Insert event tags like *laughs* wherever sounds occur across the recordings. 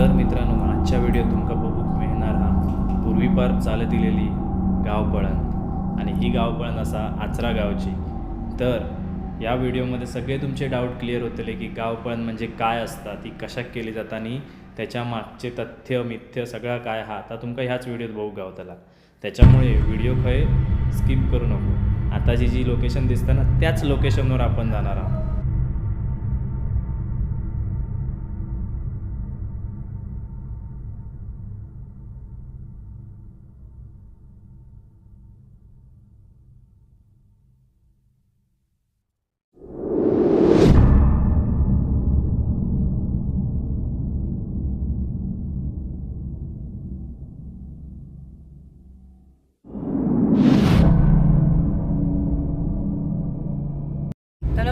तर मित्रांनो आजच्या व्हिडिओ तुमका बघूक मिळणार हा पूर्वीपार चालत दिलेली गावपळण आणि ही गावपळण असा आचरा गावची. तर या व्हिडिओमध्ये सगळे तुमचे डाऊट क्लिअर होतले की गावपळण म्हणजे काय असता ती कशा केली जाता आणि त्याच्या मागचे तथ्य मिथ्य सगळा काय हा आता तुमका ह्याच व्हिडिओत बघू गावतला. त्याच्यामुळे व्हिडिओ खंय स्किप करू नको. आता जी जी लोकेशन दिसतं ना त्याच लोकेशनवर आपण जाणार आहोत.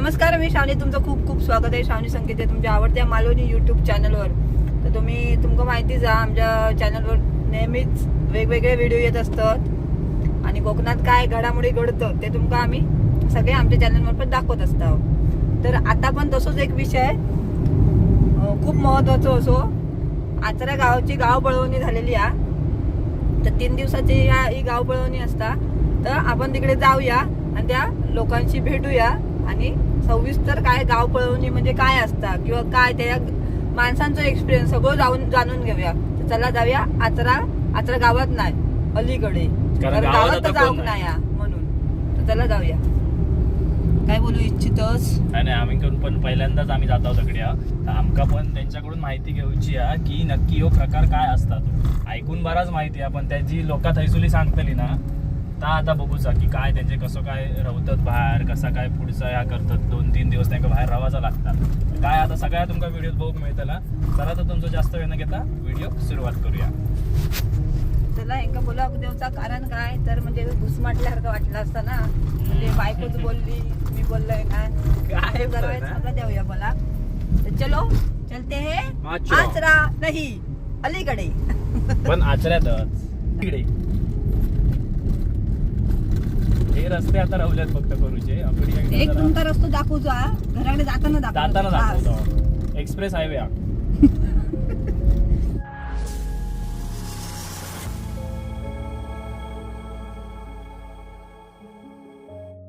नमस्कार मी शावनी. तुमचं खूप खूप स्वागत आहे. शावनी संकेत आहे तुमच्या आवडत्या मालवणी यूट्यूब चॅनलवर तर तुम्ही तुमका माहितीच जा आमच्या चॅनलवर नेहमीच वेगवेगळे व्हिडिओ येत असतात. आणि कोकणात काय घडामोडी घडतं ते तुमका आम्ही सगळे आमच्या चॅनलवर पण दाखवत असतो. तर आता पण तसंच एक विषय खूप महत्त्वाचा असो. आचरा गावाची गाव पळवणी झालेली आहे तर तीन दिवसाची या ही गाव पळवणी असता. तर आपण तिकडे जाऊया आणि त्या लोकांशी भेटूया आणि सविस्तर काय गाव पळवणी म्हणजे काय असता किंवा काय त्या माणसांचं एक्सपिरियन्स सगळं जाऊन जाणून घेऊया. चला जाऊया आचरा आचरा गावात नाही अलीकडे. कारण गावात जाऊक कोण नाही. हा, म्हणून. तर चला जाऊया. काय बोलू इच्छितस? नाही नाही आम्ही पण- पण पहिल्यांदाच आम्ही जात आहोत तिकडे हा. तर आमका पण त्यांच्याकडून माहिती घेऊची आहे की नक्की हो प्रकार काय असतात. ऐकून बराच माहिती आहे पण त्याची लोका थैसुली सांगतली ना. तर आता बघूचा की काय त्यांचे कसं काय रवतात बाहेर कसा काय पुढचं ह्या करतात दोन तीन दिवस त्यांना बाहेर राहायचं लागतात. काय आता सगळ्या तुमका व्हिडिओ बघूक मिळतला? चला तर तुमचं जास्त वेळ न घेता व्हिडिओ सुरुवात करूया. त्याला एका बोला देवचा कारण काय? तर म्हणजे घुसमाटल्यासारखं वाटलं असतं ना. म्हणजे बायकोच बोलली मी बोललोय काय काय देऊया बोला. तर चलो चलते हे. आचरा. आचरा नाही अलीकडे. पण आचऱ्यातच. तिकडे हे रस्ते आता राहुल्यात फक्त करूचे. एक तुमचा रस्तो दाखवतो हा. घराकडे जाताना दाखवतो जाताना. दाखवतो. एक्सप्रेस हायवे हा.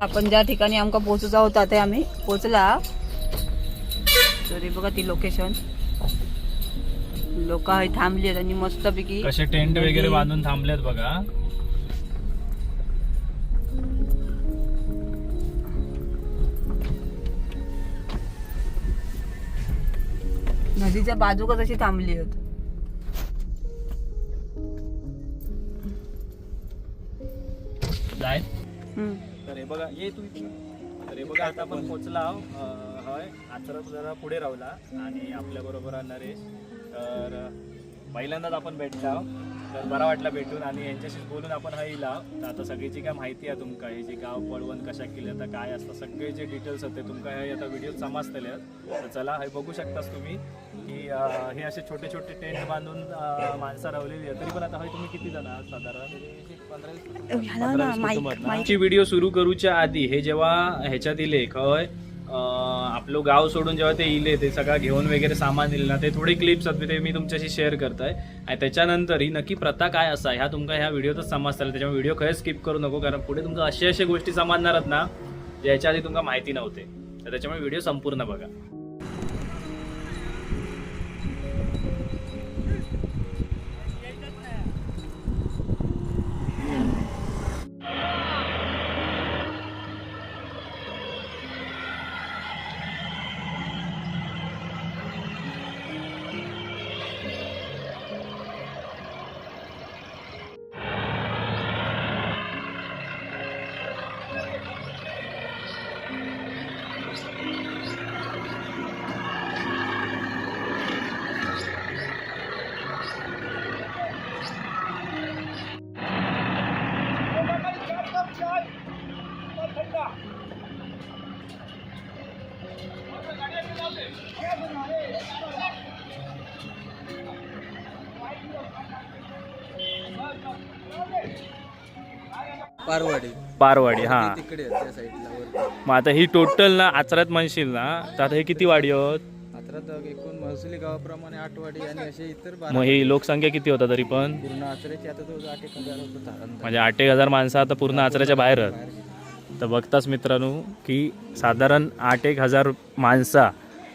आपण ज्या ठिकाणी आमका पोहोचचा होता ते आम्ही पोहोचला. तर बघा ती लोकेशन लोक थांबली आहेत आणि मस्तपैकी कसे टेंट वगैरे बांधून थांबलेत बघा. नदीच्या बाजूकच अशी थांबली आहेत जाय. तर हे बघा ये तू इथे. तर हे बघा आता आपण पोचला हय आचरत जरा पुढे राहला आणि आपल्या बरोबर नरेश तर पहिल्यांदाच आपण भेटला आहो. तर बरा वाटला भेटून आणि यांच्याशी बोलून आपण हय येला तर आता सगळी काय माहिती आहे तुमका हे जे गाव पळवण कशा केली आता काय असतं सगळे जे डिटेल्स होते तुमका हे आता व्हिडिओ समजतले तर चला हे बघू शकतास तुम्ही की हे असे छोटे छोटे टेंट बांधून माणसं रावलेली आहे तरी पण आता हय तुम्ही किती जण आहात साधारण? व्हिडिओ सुरू करूच्या आधी हे जेव्हा ह्याच्यात इले खय आपलं गाव सोडून जेव्हा ते इले ते सगळं घेऊन वगैरे सामान दिले ना ते थोडे क्लिप्स आहेत ते मी तुमच्याशी शेअर करताय. आणि त्याच्यानंतर ही नक्की प्रथा काय असा ह्या तुमका ह्या व्हिडिओतच समजताल त्याच्यामुळे व्हिडिओ खरंच स्किप करू नको कारण पुढे तुमचं असे असे गोष्टी समजणार आहेत ना ज्याच्या आधी तुमका माहिती नव्हते. तर त्याच्यामुळे व्हिडिओ संपूर्ण बघा. पारवाडी. पारवाडी हा. तिकडे आहे, त्या साईडला वर मग आता ही टोटल ना आचरात म्हणशील ना तर आता हे किती वाडी आहोत? आता आता एकूण महसुली गावाप्रमाणे आठवाडी आणि असे इतर बारा मग ही लोकसंख्या किती होता तरी पण? पूर्ण आचऱ्याची आता तो आठ एक हजार होता अंदाज. म्हणजे आठ एक हजार माणसं आता पूर्ण आचऱ्याच्या बाहेर आहेत. तर बघताच मित्रांनो की साधारण आठ एक हजार माणसा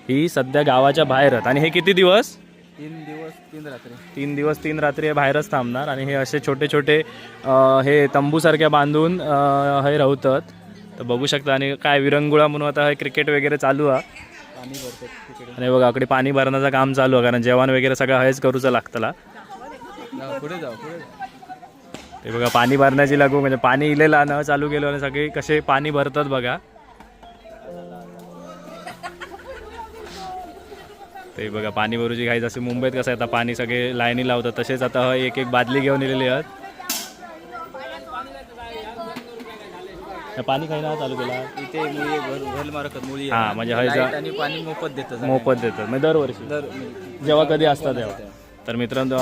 ही सध्या गावाच्या बाहेर आहेत. आणि हे किती दिवस? तीन दिवस तीन रात्री. तीन दिवस तीन रात्री हे बाहेरच थांबणार आणि हे असे छोटे छोटे अ, हे तंबूसारख्या बांधून अ, हे राहतात तर बघू शकता आणि काय विरंगुळा म्हणून आता हे क्रिकेट वगैरे चालू आहे. पाणी भरतात तिकडे. आणि बघा इकडे पाणी भरण्याचं काम चालू आहे कारण जेवण वगैरे सगळं हेच करूचं लागतं जाऊ, पुढे जाऊ पुढे जाऊ. ते बघा पाणी भरण्याची लागू म्हणजे पाणी इलेला न चालू केलं आणि सगळे कसे पाणी भरतात बघा. ते बघा पाणी भरूची घाई जसे मुंबईत कसं आता पाणी सगळे लाईनी लावतात. तसेच आता ह एक एक बादली घेऊन इलेली आहेत. हे पाणी काही ना चालू केला इथे मुली हा, म्हणजे आणि पाणी मोफत देतात मोफत देतात. म्हणजे दरवर्षी. दर जेव्हा कधी असतात तेव्हा. तर मित्रांनो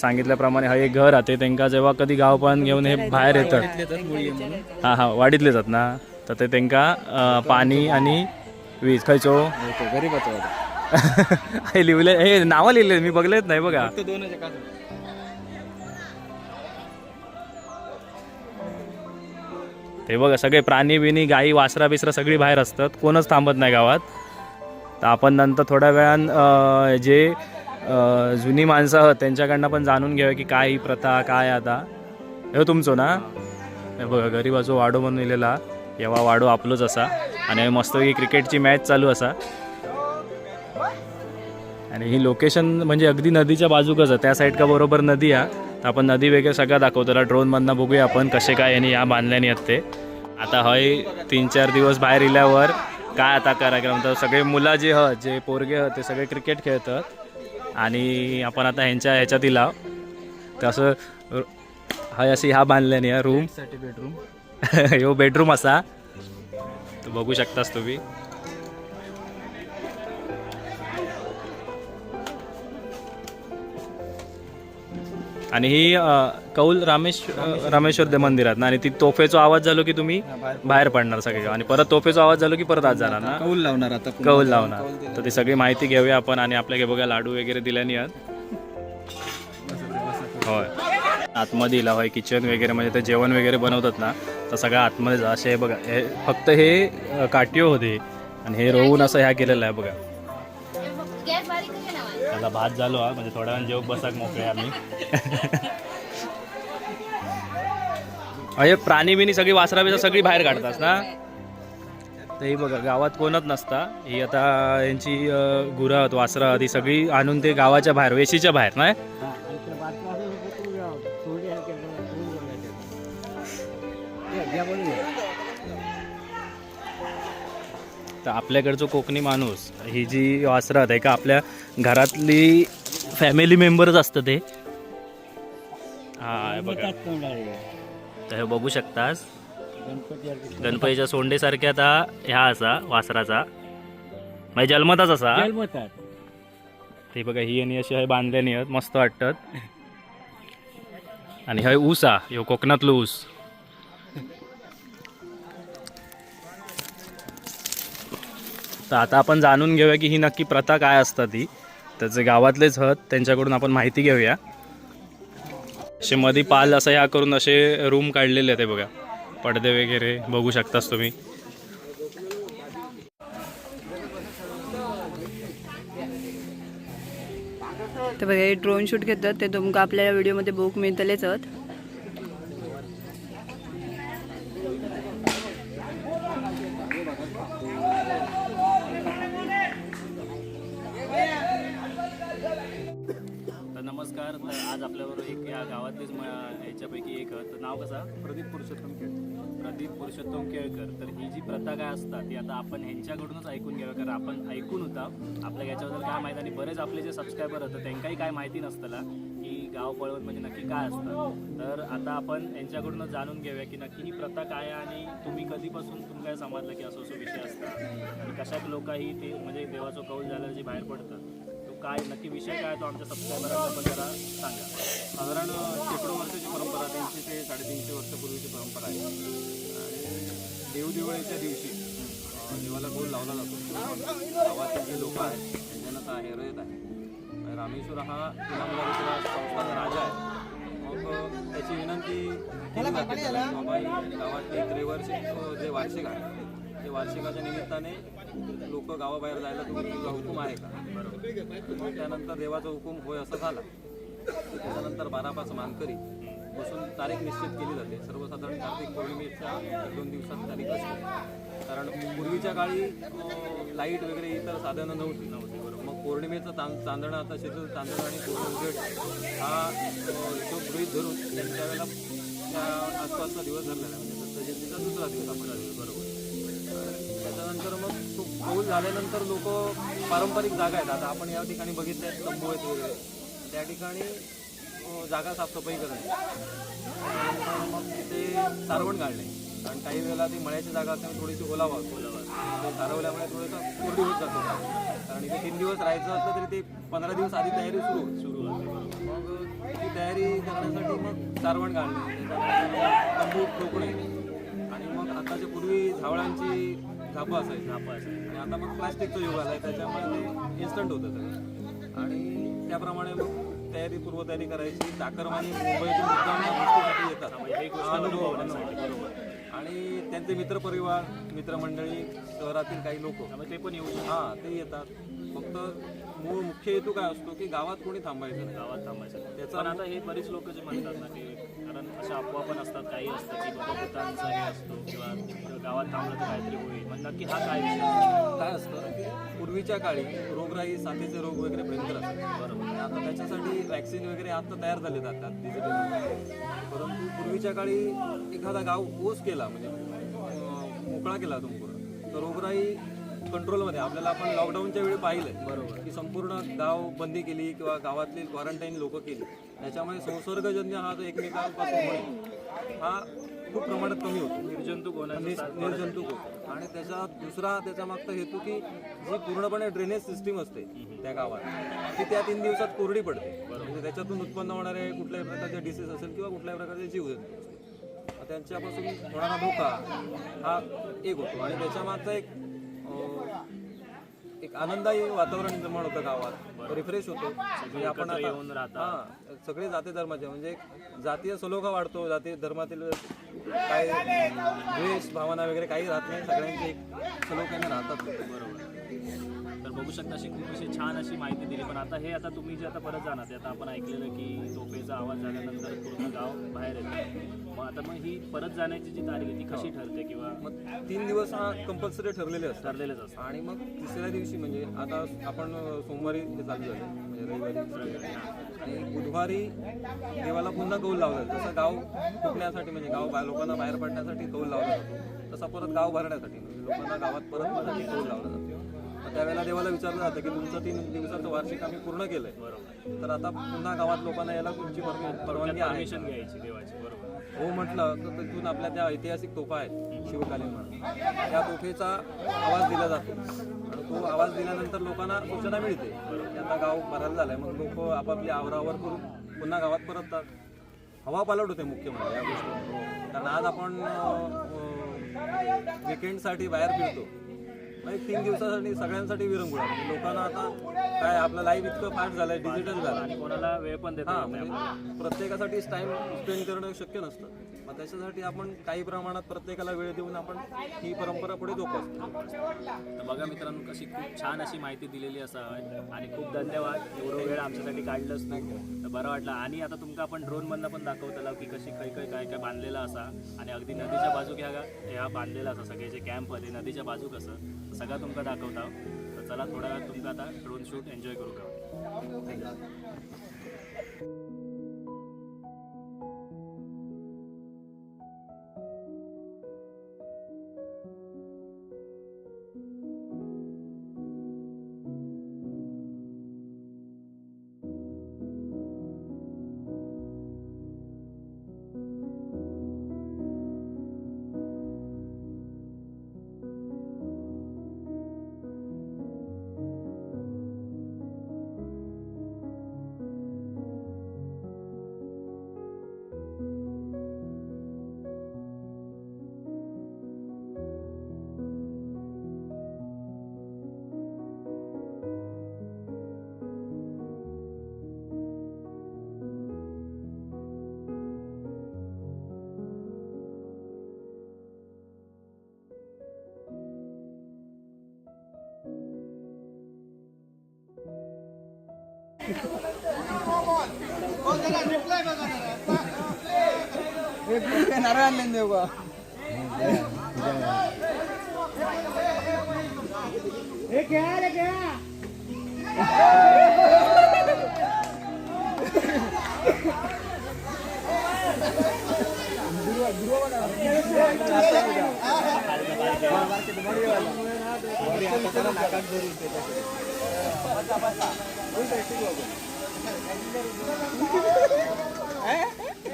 सांगितल्याप्रमाणे हा एक घर राहते. त्यांना जेव्हा कधी गाव पण घेऊन हे बाहेर येतात हा हा वाडीतले जात ना. तर ते त्यांका अं, पाणी आणि वीज. खयचो हो, गरीबाचा होता हे लिहिले हे नावं लिहिले मी बघलेच नाही बघा. ते बघा सगळे प्राणी बिनी गाई वासरा बिसरा सगळी बाहेर असतात. कोणच थांबत नाही गावात. तर आपण नंतर थोड्या वेळान जे जुनी माणसं आहोत त्यांच्याकडनं पण जाणून घेऊया की काय ही प्रथा काय आता. हे तुमचं ना? हे बघा गरीबाचो वाडो म्हणून लिहिलेला. येवा वाडो आपलोच असा. आणि मस्तपैकी क्रिकेटची मॅच चालू असा. आणि ही लोकेशन म्हणजे अगदी नदीच्या बाजूकच आहे. त्या साईड का बरोबर नदी आहे. तर आपण नदी वगैरे सगळं दाखवतो. त्याला ड्रोनमधनं बघूया आपण कसे काय यांनी या बांधल्याने आहेत ते आता हय तीन चार दिवस बाहेर इल्यावर काय आता कार्यक्रम? तर सगळे मुलं जे ह जे पोरगे ह ते सगळे क्रिकेट खेळतात. आणि आपण आता ह्यांच्या ह्याच्यात इला. तर असं हय अशी ह्या बांधल्याने आहे रूमसाठी बेडरूम ह्यो बेडरूम असा. तर बघू शकतास तुम्ही. आणि ही अ, कौल रामेश रामेश्वर दे मंदिरात ना आणि ती तोफेचा आवाज झालो की तुम्ही बाहेर पडणार. सगळे आणि परत तोफेचा आवाज झालो की परत आत जाणार ना? कौल लावणार आता पुन्हा. कौल लावणार. तर ती सगळी माहिती घेऊया आपण आणि आपल्या हे बघा लाडू वगैरे दिल्यानी आहेत होय. आतमध्ये इला होय किचन वगैरे म्हणजे ते जेवण वगैरे बनवतात ना तर सगळं आतमध्ये जा. असे हे बघा हे फक्त हे अ, काटियो होते. आणि हे रोवून असं ह्या केलेलं आहे बघा. त्याला भात झालो हा. म्हणजे थोड्या वेळ जेव बसाक मोकळे आम्ही. अरे प्राणी बिनी सगळी वासरा बिसरा सगळी बाहेर काढतात ना? ही बघा गावात कोणच नसता. ही आता यांची गुरं वासरं ही सगळी आणून ते गावाच्या बाहेर वेशीच्या बाहेर नाही? तर आपल्याकडचं कोकणी माणूस ही जी वासरं आहेत आहे का आपल्या घरातली फॅमिली मेंबरच असतं ते. हा बघा. तर हे बघू शकतास. गणपतीच्या सोंडेसारख्या आता ह्या असा वासराचा. म्हणजे जन्मताच असा. ते बघा ही आणि अशी आहे बांधल्यानी आहेत मस्त वाटतात. आणि हय ऊस हा ह्यो कोकणातलो ऊस. तर आता आपण जाणून घेऊया की ही नक्की प्रथा काय असतात ती त्याचे गावातलेच हत त्यांच्याकडून आपण माहिती घेऊया. असे मध्ये पाल असं ह्या करून असे रूम काढलेले आहेत बघा. पडदे वगैरे बघू शकतास तुम्ही. तर बघा हे ड्रोन शूट घेतात ते तुमका आपल्या व्हिडिओमध्ये बुक मिळतलेच आहेत त्यांच्याकडूनच ऐकून घ्यावं कारण आपण ऐकून होता. आपल्या याच्याबद्दल काय माहिती आणि बरेच आपले जे सबस्क्रायबर होतं त्यांनाही काय माहिती नसतं की गाव पळवत म्हणजे नक्की काय असतं. तर आता आपण यांच्याकडूनच जाणून घेऊया की नक्की ही प्रथा काय आहे आणि तुम्ही कधीपासून तुम्ही काय समजलं की असं असं विषय असतात आणि कशात लोकही ते म्हणजे देवाचं कौल झालं जे बाहेर पडतं तो काय नक्की विषय काय तो आमच्या सबस्क्रायबरांना पण जरा सांगा. साधारण शेकडो वर्षाची परंपरा तीनशे ते साडेतीनशे वर्षापूर्वीची परंपरा आहे. आणि देवदिवाळीच्या दिवशी देवाला गोल लावला जातो. गावातील जे लोक आहेत आता आहे रयत आहे. रामेश्वर हा इनामदारीचा संस्थाचा राजा आहे. मग त्याची विनंती बाबा ही गावातली त्रेवार्षिक जे वार्षिक आहे ते वार्षिकाच्या निमित्ताने लोक गावाबाहेर जायला तुमचा तुझा हुकूम आहे का? बरोबर. मग त्यानंतर देवाचा हुकूम होय असं झाला. त्याच्यानंतर बारा पाच मानकरी बसून तारीख निश्चित केली जाते. सर्वसाधारण कार्तिक पौर्णिमेच्या एक दोन दिवसात तारीख असते. कारण पूर्वीच्या काळी लाइट वगैरे इतर साधनं नव्हती नव्हती. बरोबर मग पौर्णिमेचं तां चांदणं आता शीतल चांदणं आणि पूर्ण हा जो गृहित धरून त्यांच्या वेळेला त्या आसपासचा दिवस धरलेला म्हणजे दत्त जयंतीचा दुसरा दिवस आपण बरोबर. त्याच्यानंतर मग तो पाऊल झाल्यानंतर लोक पारंपरिक जागा आहेत. आता आपण या ठिकाणी बघितल्या आहेत तंबू आहेत वगैरे. त्या ठिकाणी जागा साफसफाई करणे मग तिथे सारवण घालणे कारण काही वेळेला ती मळ्याची जागा असल्यामुळे थोडीशी ओलावा ओलावा ते सारवल्यामुळे थोडंसं कोरडी होत जातो. कारण इथे तीन दिवस राहायचं असलं तरी ते पंधरा दिवस आधी तयारी सुरू सुरू होते. मग ती तयारी करण्यासाठी मग सारवण घालणे तंबू ठोकणे आणि मग आताच्या पूर्वी झावळांची झापं असायची. झापं असायची. आणि आता मग प्लास्टिकचं युग आलं आहे त्याच्यामुळे ते इन्स्टंट होतं सगळं. आणि त्याप्रमाणे मग तयारी पूर्वतयारी करायची. चाकरमानी मुंबईतून मुद्दाम येतात. अनुभव बरोबर. आणि त्यांचे मित्रपरिवार मित्रमंडळी शहरातील काही लोक. ते पण येऊ शकतात. हां ते येतात. फक्त मूळ मुख्य हेतू काय असतो की गावात कोणी थांबायचं नाही. गावात थांबायचं त्याचा- पण आता हे बरीच लोक जे म्हणतात ना की कारण अशा अफवा पण असतात काही असतं की बाबा भूतांचा हे असतो किंवा गावात थांबलं तर काहीतरी होईल. मग नक्की हा काय विषय? काय असतं? की पूर्वीच्या काळी रोगराई साथीचे रोग वगैरे भयंकर असतात. बरोबर. आता त्याच्यासाठी वॅक्सिन वगैरे आता तयार झाले जातात डिजिटल परंतु पूर्वीच्या काळी एखादा गाव ओस केला म्हणजे मोकळा केला संपूर्ण तर रोगराई कंट्रोलमध्ये आपल्याला आपण लॉकडाऊनच्या वेळी पाहिलं बरोबर. की संपूर्ण गाव बंदी केली किंवा गावातली क्वारंटाईन लोक केली. त्याच्यामुळे संसर्गजन्य हा जो एकमेकांपासून हा खूप प्रमाणात कमी होतो. निर्जंतुक होण्याचं निर्जंतुक होतो. आणि त्याचा दुसरा त्याचा मागचा हेतू की जी पूर्णपणे ड्रेनेज सिस्टीम असते त्या गावात ती त्या तीन दिवसात कोरडी पडते. म्हणजे त्याच्यातून उत्पन्न होणारे कुठल्याही प्रकारचे डिसीज असेल किंवा कुठल्याही प्रकारचे मग त्यांच्यापासून होणारा धोका हा एक होतो. आणि त्याच्या मागचा एक एक आनंदायी वातावरण निर्माण होतं गावात. रिफ्रेश होतो. म्हणजे आपण आता. हा सगळे जाती धर्माचे. म्हणजे एक जातीय सलोखा वाढतो जाती धर्मातील काय द्वेष भावना वगैरे काही राहत नाही. सगळ्यांचे एक सलोख्याने राहतात. बरोबर. बघू शकता अशी खूप अशी छान अशी माहिती दिली. पण आता हे आता तुम्ही जे आता परत जाणार ते आता आपण ऐकलेलं की तोफेचा आवाज झाल्यानंतर पूर्ण गाव बाहेर येतं. मग आता मग ही परत जाण्याची जी तारीख आहे ती कशी ठरते किंवा मग तीन दिवस हा कंपल्सरी ठरलेले असतात. ठरलेलंच असतं आणि मग तिसऱ्या दिवशी म्हणजे आता आपण सोमवारी हे चालू झालं म्हणजे रविवारी आणि बुधवारी देवाला पुन्हा कौल लावला जसं गाव फुटण्यासाठी म्हणजे गाव बा- लोकांना बाहेर पडण्यासाठी कौल लावला जातो. तसा परत गाव भरण्यासाठी म्हणजे लोकांना गावात परत कौल लावला जातो. त्यावेळेला देवाला विचारलं जातं की तुमचं तीन दिवसाचं वार्षिक आम्ही पूर्ण केलंय. बरोबर तर आता पुन्हा गावात लोकांना यायला तुमची परवानगी आहे? घ्यायची देवाची बरोबर. हो म्हटलं तर तिथून आपल्या त्या ऐतिहासिक तोफा आहेत शिवकालीन म्हणून. त्या तोफेचा आवाज दिला जातो. आणि तो आवाज दिल्यानंतर लोकांना सूचना मिळते. आता गाव भरायला झालंय. मग लोक आपापली आवरावर करून पुन्हा गावात परततात. हवा पालट होते मुख्य म्हणजे या गोष्टी कारण आज आपण विकेंडसाठी बाहेर फिरतो. म्हणजे तीन दिवसासाठी सगळ्यांसाठी विरंगुळा. म्हणजे लोकांना आता काय आपलं लाईफ इतकं फास्ट झालंय डिजिटल झालं आणि कोणाला वेळ पण देता हा नाही. म्हणजे प्रत्येकासाठीच टाइम स्पेंड करणं शक्य नसतं. मग त्याच्यासाठी आपण काही प्रमाणात प्रत्येकाला वेळ देऊन आपण ही परंपरा पुढे जोपासतो. तर बघा मित्रांनो कशी खूप छान अशी माहिती दिलेली असा आणि खूप धन्यवाद. एवढं वेळ आमच्यासाठी काढलंच तू. तर बरं वाटलं. आणि आता तुमका आपण ड्रोन मधनं पण दाखवताला की कशी काही काही काय काय बांधलेलं असा. आणि अगदी नदीच्या बाजू घ्या ह्या बांधलेला असा. सगळे जे कॅम्प होते नदीच्या बाजू कसं सगळं तुमका दाखवता. तर चला थोडा वेळ तुमका आता ड्रोन शूट एन्जॉय करू का नारळ आणले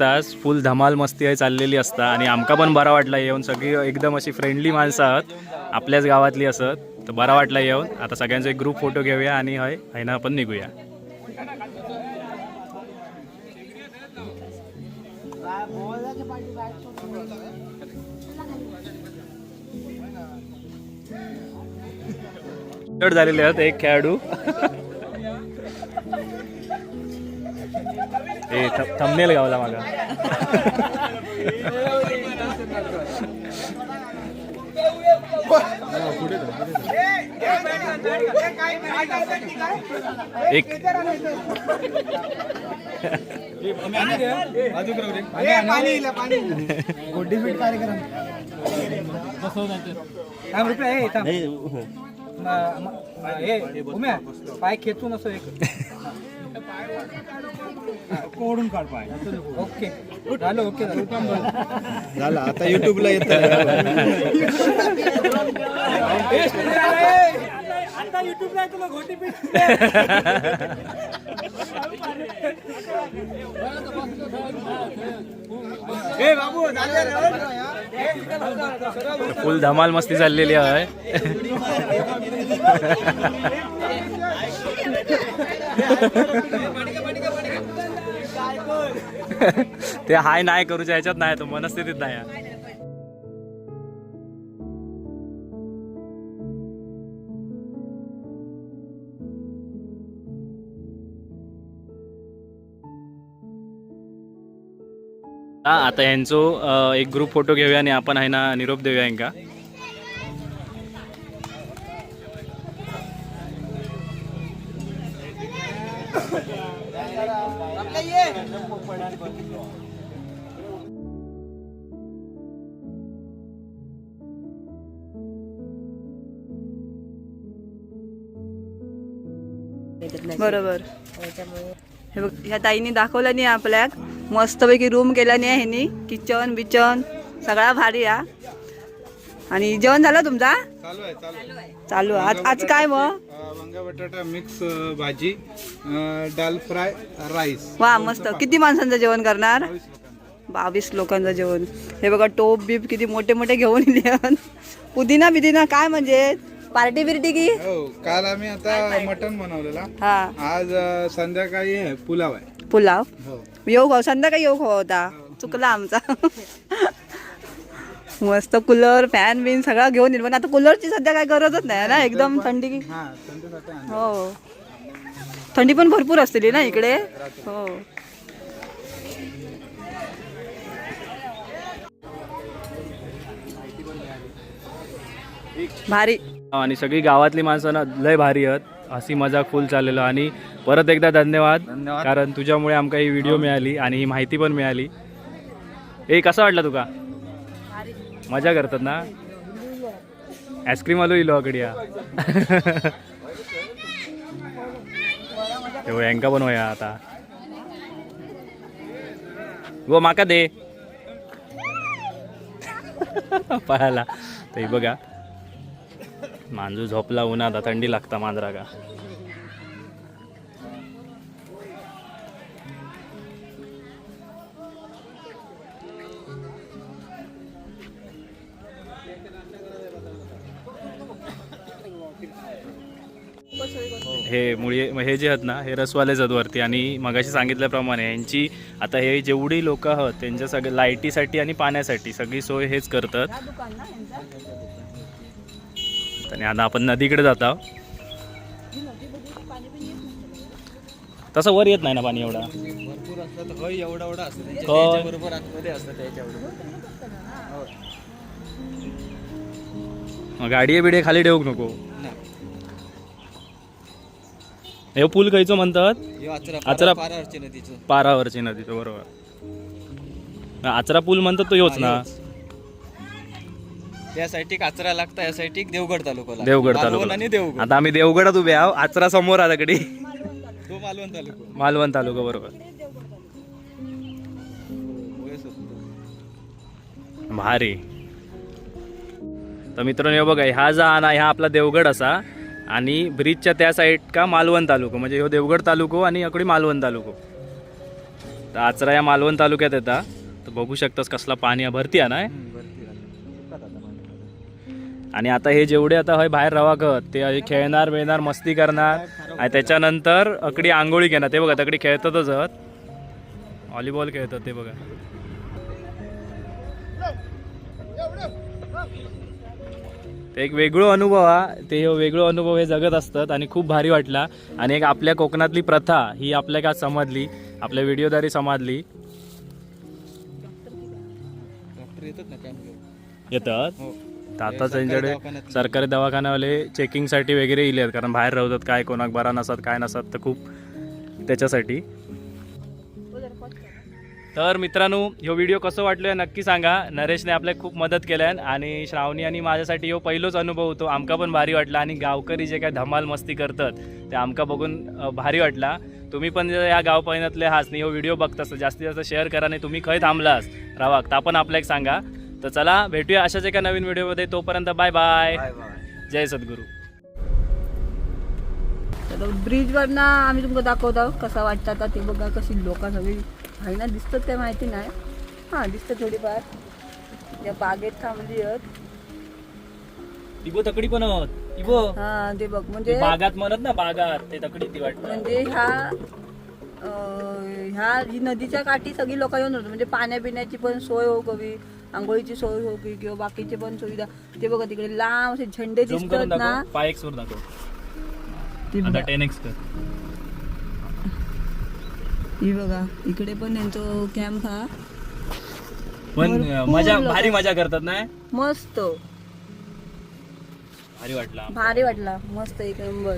तास फुल धमाल मस्ती आहे चाललेली असता. आणि आमका पण बरा वाटला येऊन. सगळी एकदम अशी फ्रेंडली माणसं आहात. आपल्याच गावातली असत तर बरा वाटला येऊन. आता सगळ्यांचा एक ग्रुप फोटो घेऊया आणि हय हैना आपण निघूया. झालेले आहेत एक खेळाडू. थंबनेल गावला मागा. एक. गोड्डीफीट कार्यक्रम थांब रुपये हे थांब म- म- हे उम्या. पाय खेचून असं एक. कोडून काढ पाय ओके. झालं ओके झालं. आता युट्यूबला येत. आता युट्यूबला तुला घोटी ए बाबू फुल धमाल मस्ती चाललेली आहे. *laughs* ते हाय नाही करूच्या ह्याच्यात नाही तो मनस्थितीत नाही हा आता यांचो एक ग्रुप फोटो घेऊया आणि आपण आहे ना निरोप देऊया यांका. ह्या ताईने दाखवलं नाही आपल्याक मस्तपैकी रूम केला नाही ह्यांनी. किचन बिचन सगळा भारी हा. आणि जेवण झालं तुमचा चालू आहे चालू आहे. चालू आहे. आज आज काय मग? वांगा बटाटा मिक्स भाजी दाल फ्राय राईस. वा मस्त. किती माणसांचं जेवण करणार? बावीस लोकांचं. जेवण. हे बघा टोप बीप किती मोठे मोठे घेऊन पुदिना बिदिना काय म्हणजे? पार्टी बिर्टी की? हो काल आम्ही आता मटन बनवलेला. हा. आज अं, संध्याकाळी हे पुलाव आहे. पुलाव? हो. येऊ खाऊ संध्याकाळी येऊ खाऊ होता? चुकला आमचा. मस्त कूलर फॅन बिन सगळं घेऊन येईल. पण आता कूलरची सध्या काय गरजच नाही ना? एकदम थंडी की हा संध्याकाळी आणलं. हो. थंडी पण भरपूर असतील ना इकडे? हो. भारी. आणि सगळी गावातली माणसं ना लय भारी आहेत. हसी मजाक फुल चाललेलं. आणि परत एकदा धन्यवाद. धन्यवाद. कारण तुझ्यामुळे आमका ही व्हिडिओ मिळाली आणि ही माहिती पण मिळाली. ए कसा वाटला तुका? मजा करतात ना? आईस्क्रीम आलो इलो अकडिया तेव्हा *laughs* यांका पण होया आता. गो माका दे. *laughs* पाहायला ते बघा. मांजू झोपला उन्हात आता थंडी लागता मांजरा का हे मुळे हे जे आहेत ना हे रसवालेच आहेत वरती आणि मगाशी सांगितल्याप्रमाणे यांची आता हे जेवढी लोक आहेत त्यांच्या सगळ्या लाईटीसाठी आणि पाण्यासाठी सगळी सोय हेच करतात. आणि आता आपण नदीकडे जात आहोत. तसं वर येत नाही ना पाणी एवढा? भरपूर एवढा एवढा असतं. बरोबर आतमध्ये त्याच्या गाडी बिडे खाली ठेवूक नको. हे पूल खयचो म्हणतात? आचरा आचरा- पारा पारावरची नदीचं. पारावरची नदीचं बरोबर. आचरा पूल म्हणतात तो ह्योच ना साईड आचरा लागता या साईड देवगड तालुका देवगड आणि तालुका. देवगड. आता आम्ही देवगडात उभे आहो आचरा समोर आता कडे तो मालवण तालुका. मालवण तालुका बरोबर. भारी. तर मित्रांनो हे बघा ह्या जा ना ह्या आपला देवगड असा. आणि ब्रिजच्या त्या साईड का मालवण तालुको म्हणजे ह्यो देवगड तालुको आणि अकडी मालवण तालुको. तर आचरा या मालवण तालुक्यात येता. तर बघू शकतास कसला पाणी भरती आहे ना आणि आता हे जेवढे आता हय बाहेर रवाकत ते खेळणार बेणार मस्ती करणार. आणि त्याच्यानंतर अकडी आंघोळी घेणार. ते बघा तकडी खेळतातच आहेत व्हॉलीबॉल खेळतात ते बघा. ते एक वेगळं अनुभव हा. ते हे वेगळं अनुभव हे जगत असतात आणि खूप भारी वाटला. आणि एक आपल्या कोकणातली प्रथा ही आपल्या का समजली आपल्या व्हिडिओद्वारे समजली येतात येतात? हो. तर आता सरकारी त्यांच्याकडे सरकारी दवाखान्यावाले चेकिंगसाठी वगैरे येले आहेत. कारण बाहेर राहतात काय कोणाक बरा नसतात काय नसतात तर खूप त्याच्यासाठी. तर मित्रांनो ह्यो व्हिडिओ कसं वाटलो नक्की सांगा. नरेशने आपल्याला खूप मदत केल्यान आणि श्रावणी आणि माझ्यासाठी ह्यो पहिलोच अनुभव होतो. आमका पण भारी वाटला आणि गावकरी जे काय धमाल मस्ती करतात ते आमका बघून भारी वाटला. तुम्ही पण या गाव पैनातले हाच नाही ह्यो व्हिडिओ बघतास तर जास्तीत जास्त शेअर करा आणि तुम्ही खय थांबलास रावाक तर पण आपल्याला एक सांगा. तर चला भेटूया अशाच एका नवीन व्हिडिओमध्ये. तोपर्यंत बाय बाय जय सद्गुरू. तर ब्रिजवरनं आम्ही तुमका दाखवतो कसा वाटतं आता ते बघा कशी लोक सगळी. भाईना दिसतात काय माहिती नाही. हां दिसतं थोडीफार. या बागेत थांबली इबो तकडी पण आहोत. इबो हा ते बघ ते म्हणजे बागात म्हणत ना बागात. ते तकडी ती वाटत. म्हणजे ह्या ह्या ही नदीच्या काठी सगळी लोक येऊन होतो. म्हणजे पाण्या पिण्याची पण सोय हो कवी. आंघोळीची सोय हो की किंवा बाकीची पण सुविधा. ते बघा तिकडे लांब असे झेंडे दिसतात ना दाखव. पाय एक्स वर दाखव. ती आता बघा. टेन एक्स कर. ही बघा इकडे पण यांचं कॅम्प हा. पण मजा. भारी मजा करतात ना? मस्त. भारी वाटला. भारी वाटला. मस्त एक नंबर.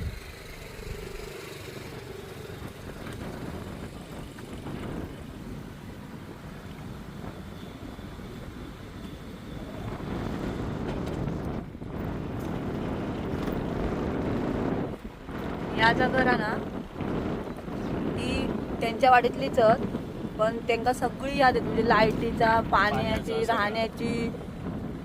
या जागरा ना ती त्यांच्या वाडीतलीच पण त्यांना सगळी याद येते. म्हणजे लाईटीचा पाण्याची राहण्याची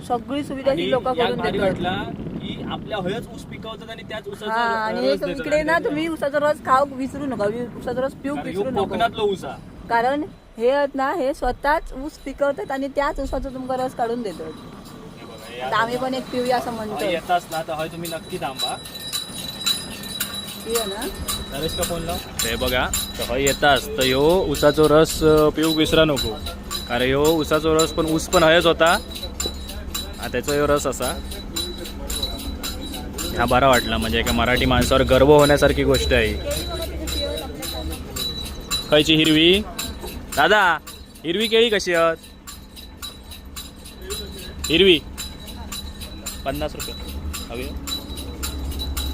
सगळी सुविधा ही लोक करून देतात. वाटला की आपल्या हयच ऊस पिकवतात आणि त्याच ऊसाचा हा आणि रस एक देतात. इकडे ना तुम्ही उसाचा रस खाऊ विसरू नका. वि- उसाचा रस पिऊ कारण विसरू ह्यो नका. कोकणातलं ऊस हा. कारण हे आहेत ना हे स्वतःच ऊस पिकवतात आणि त्याच ऊसाचा तुमका रस काढून देतात. हे बघा, हे आम्ही पण एक पिऊया असं म्हणतो तर हय तुम्ही नक्की थांबा. नरेश का फोन लाव ते बघा तर हय येताच. तर ह्यो ऊसाचो रस अं, पिऊक विसरा नको. कारण ह्यो ऊसाचो रस पण ऊस पण हयच होता. आणि त्याचा ह्यो रस असा. हा बरा वाटला म्हणजे एका मराठी माणसावर गर्व होण्यासारखी गोष्ट आहे ही. खयची हिरवी? दादा हिरवी केळी कशी आहेत? हिरवी. पन्नास रुपये. हवी.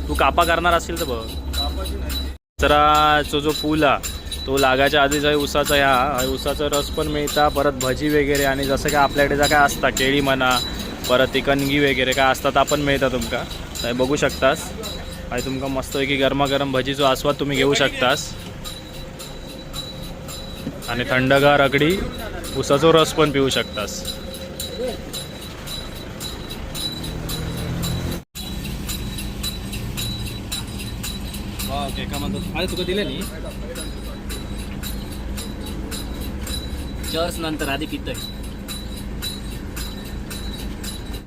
तू कापा करणार असेल तर बघ. कचराचा जो पूल हा तो लागायच्या आधीच आहे उसाचा ह्या उसाचा रस पण मिळता परत भजी वगैरे आणि जसं काय आपल्याकडे जर काय असता केळी म्हणा परत ती कणगी वगैरे काय असतात आपण मिळता तुमका. तर बघू शकतास. आणि तुमका मस्तपैकी गरमागरम भजीचो आस्वाद तुम्ही घेऊ शकतास. आणि थंडगार अगडी उसाचो रस पण पिऊ शकतास. ओके का म्हणतो अरे तुका दिले नी जर्स नंतर आधी पितय